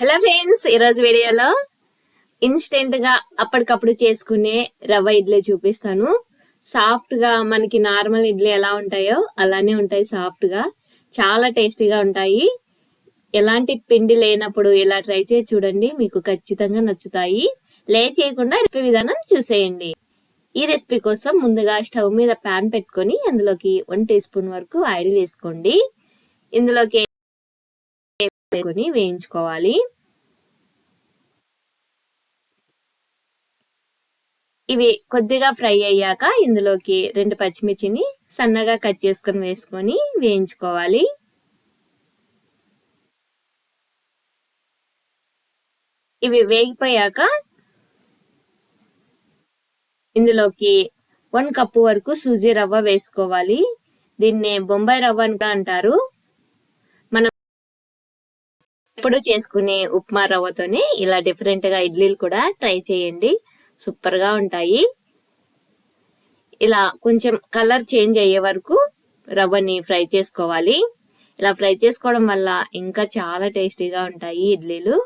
Hello friends ఈరోజు వీడియోలో ఇన్స్టెంట్గా అప్పటికప్పుడు చేసుకునే రవ్వ ఇడ్లీ చూపిస్తాను. సాఫ్ట్గా మనకి నార్మల్ ఇడ్లీ ఎలా ఉంటాయో అలానే ఉంటాయి సాఫ్ట్గా చాలా టేస్టీగా ఉంటాయి. ఎలాంటి పిండి లేనప్పుడు ఇలా ట్రై చేసి చూడండి మీకు ఖచ్చితంగా నచ్చుతాయి. లే చేయకుండా రెసిపీ విధానం చూసేయండి. ఈ రెసిపీ కోసం ముందుగా స్టవ్ మీద ప్యాన్ పెట్టుకొని అందులోకి వన్ టీ స్పూన్ వరకు ఆయిల్ వేసుకోండి. ఇందులోకి వేసుకొని వేయించుకోవాలి. ఇవి కొద్దిగా ఫ్రై అయ్యాక ఇందులోకి రెండు పచ్చిమిర్చిని సన్నగా కట్ చేసుకొని వేసుకొని వేయించుకోవాలి. ఇవి వేగిపోయాక ఇందులోకి వన్ కప్పు వరకు సూజీ రవ్వ వేసుకోవాలి. దీన్ని బొంబాయి రవ్వ అని కూడా అంటారు. ఎప్పుడు చేసుకునే ఉప్మా రవ్వతోనే ఇలా డిఫరెంట్గా ఇడ్లీలు కూడా ట్రై చేయండి. సూపర్గా ఉంటాయి. ఇలా కొంచెం కలర్ చేంజ్ అయ్యే వరకు రవ్వని ఫ్రై చేసుకోవాలి. ఇలా ఫ్రై చేసుకోవడం వల్ల ఇంకా చాలా టేస్టీగా ఉంటాయి ఇడ్లీలు.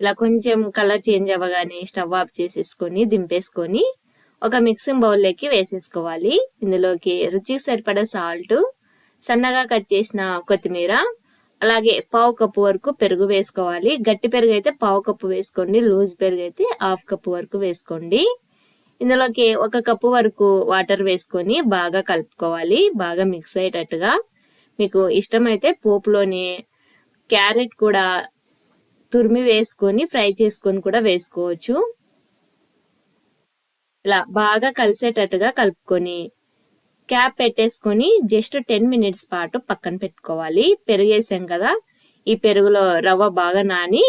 ఇలా కొంచెం కలర్ చేంజ్ అవ్వగానే స్టవ్ ఆఫ్ చేసేసుకొని దింపేసుకొని ఒక మిక్సింగ్ బౌల్లోకి వేసేసుకోవాలి. ఇందులోకి రుచికి సరిపడా సాల్ట్ సన్నగా కట్ చేసిన కొత్తిమీర అలాగే పావు కప్పు వరకు పెరుగు వేసుకోవాలి. గట్టి పెరుగు అయితే పావు కప్పు వేసుకోండి. లూజ్ పెరుగు అయితే హాఫ్ కప్పు వరకు వేసుకోండి. ఇందులోకి ఒక కప్పు వరకు వాటర్ వేసుకొని బాగా కలుపుకోవాలి. బాగా మిక్స్ అయ్యేటట్టుగా. మీకు ఇష్టమైతే పోపులోని క్యారెట్ కూడా తురిమి వేసుకొని ఫ్రై చేసుకొని కూడా వేసుకోవచ్చు. ఇలా బాగా కలిసేటట్టుగా కలుపుకొని క్యాప్ పెట్టేసుకొని జస్ట్ టెన్ మినిట్స్ పాటు పక్కన పెట్టుకోవాలి. పెరిగేసాం కదా. ఈ పెరుగులో రవ్వ బాగా నాని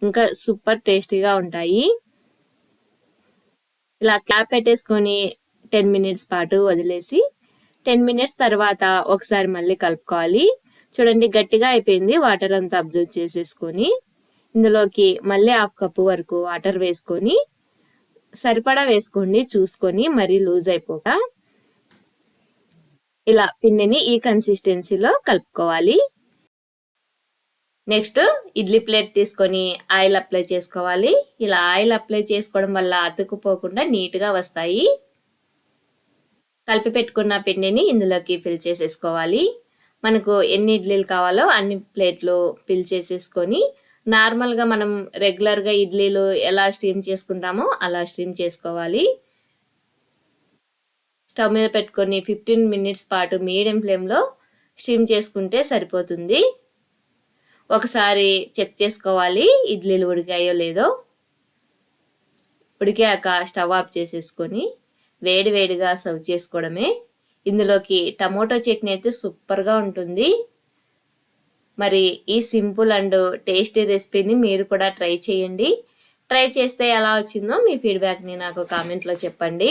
ఇంకా సూపర్ టేస్టీగా ఉంటాయి. ఇలా క్యాప్ పెట్టేసుకొని టెన్ మినిట్స్ పాటు వదిలేసి టెన్ మినిట్స్ తర్వాత ఒకసారి మళ్ళీ కలుపుకోవాలి. చూడండి గట్టిగా అయిపోయింది. వాటర్ అంతా అబ్జర్వ్ చేసేసుకొని ఇందులోకి మళ్ళీ హాఫ్ కప్పు వరకు వాటర్ వేసుకొని సరిపడా వేసుకోండి. చూసుకొని మరీ లూజ్ అయిపోక ఇలా పిండిని ఈ కన్సిస్టెన్సీలో కలుపుకోవాలి. నెక్స్ట్ ఇడ్లీ ప్లేట్ తీసుకొని ఆయిల్ అప్లై చేసుకోవాలి. ఇలా ఆయిల్ అప్లై చేసుకోవడం వల్ల అతుక్కుపోకుండా నీట్గా వస్తాయి. కలిపి పెట్టుకున్న పిండిని ఇందులోకి ఫిల్ చేసేసుకోవాలి. మనకు ఎన్ని ఇడ్లీలు కావాలో అన్ని ప్లేట్లు ఫిల్ చేసేసుకొని నార్మల్గా మనం రెగ్యులర్గా ఇడ్లీలు ఎలా స్టీమ్ చేసుకుంటామో అలా స్టీమ్ చేసుకోవాలి. స్టవ్ మీద పెట్టుకొని ఫిఫ్టీన్ మినిట్స్ పాటు మీడియం ఫ్లేమ్లో స్టీమ్ చేసుకుంటే సరిపోతుంది. ఒకసారి చెక్ చేసుకోవాలి ఇడ్లీలు ఉడికాయో లేదో. ఉడికాక స్టవ్ ఆఫ్ చేసేసుకొని వేడి వేడిగా సర్వ్ చేసుకోవడమే. ఇందులోకి టమోటో చట్నీ అయితే సూపర్గా ఉంటుంది. మరి ఈ సింపుల్ అండ్ టేస్టీ రెసిపీని మీరు కూడా ట్రై చేయండి. ట్రై చేస్తే ఎలా వచ్చిందో మీ ఫీడ్బ్యాక్ని నాకు కామెంట్లో చెప్పండి.